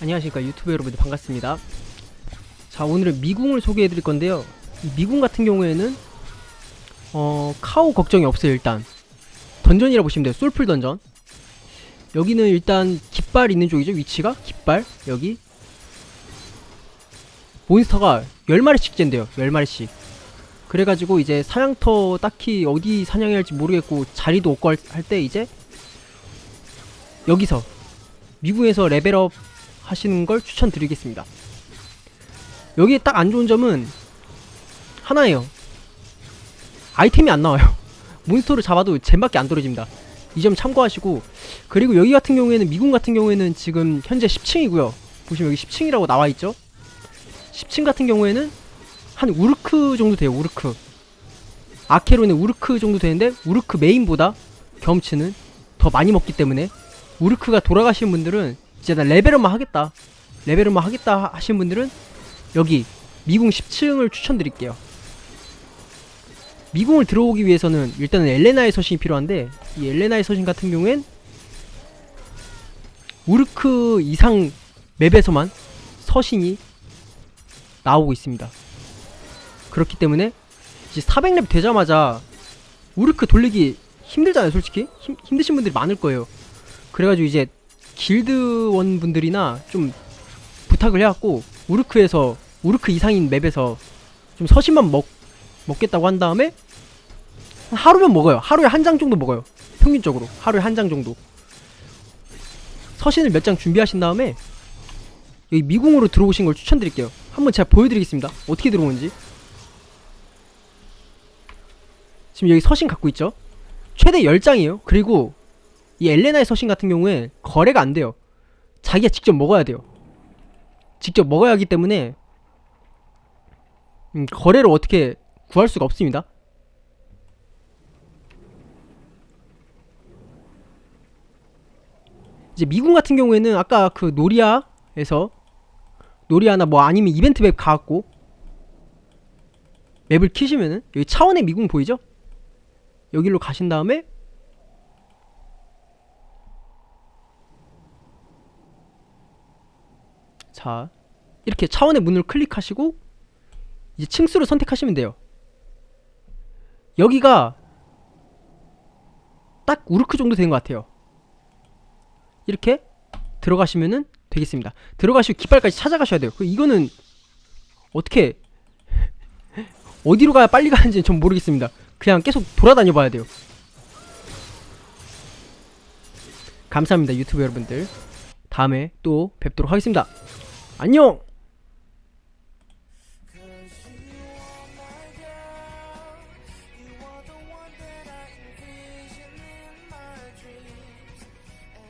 안녕하십니까 유튜브 여러분들 반갑습니다. 자 오늘은 미궁을 소개해 드릴 건데요. 이 미궁 같은 경우에는 어 카오 걱정이 없어요 일단. 던전이라 보시면 돼요 솔풀 던전. 여기는 일단 깃발 있는 쪽이죠 위치가? 깃발 여기. 몬스터가 10마리씩 젠대요 10마리씩. 그래가지고 이제 사냥터 딱히 어디 사냥해야 할지 모르겠고 자리도 없고 할 때 이제 여기서 미궁에서 레벨업 하시는 걸 추천드리겠습니다. 여기에 딱 안 좋은 점은 하나예요. 아이템이 안 나와요. 몬스터를 잡아도 잼밖에 안 떨어집니다. 이 점 참고하시고 그리고 여기 같은 경우에는 미궁 같은 경우에는 지금 현재 10층이고요. 보시면 여기 10층이라고 나와 있죠. 10층 같은 경우에는 한 우르크 정도 돼요. 우르크. 아케론의 우르크 정도 되는데 우르크 메인보다 경험치는 더 많이 먹기 때문에 우르크가 돌아가신 분들은 이제 나 레벨업만 하겠다. 레벨업만 하겠다 하신 분들은 여기 미궁 10층을 추천드릴게요. 미궁을 들어오기 위해서는 일단은 엘레나의 서신이 필요한데 이 엘레나의 서신 같은 경우엔 우르크 이상 맵에서만 서신이 나오고 있습니다. 그렇기 때문에 이제 400렙 되자마자 우르크 돌리기 힘들잖아요 솔직히. 힘, 힘드신 분들이 많을 거예요. 그래가지고 이제 길드원 분들이나 좀 부탁을 해갖고 우르크에서 우르크 이상인 맵에서 좀 서신만 먹 먹겠다고 한 다음에 하루면 먹어요. 하루에 한 장 정도 먹어요. 평균적으로 하루에 한 장 정도. 서신을 몇 장 준비하신 다음에 여기 미궁으로 들어오신 걸 추천드릴게요. 한번 제가 보여드리겠습니다. 어떻게 들어오는지. 지금 여기 서신 갖고 있죠? 최대 10장이에요. 그리고 이 엘레나의 서신 같은 경우에 거래가 안 돼요. 자기가 직접 먹어야 돼요. 직접 먹어야 하기 때문에 음, 거래를 어떻게 구할 수가 없습니다. 이제 미군 같은 경우에는 아까 그 노리아에서 노리아나 뭐 아니면 이벤트 맵 가갖고 맵을 키시면은 여기 차원의 미궁 보이죠? 여기로 가신 다음에 자 이렇게 차원의 문을 클릭하시고 이제 층수를 선택하시면 돼요. 여기가 딱 우르크 정도 된것 같아요. 이렇게 들어가시면은 되겠습니다. 들어가시고 깃발까지 찾아가셔야 돼요. 그 이거는 어떻게 어디로 가야 빨리 가는지 전 모르겠습니다. 그냥 계속 돌아다녀 봐야 돼요. 감사합니다 유튜브 여러분들. 다음에 또 뵙도록 하겠습니다 안녕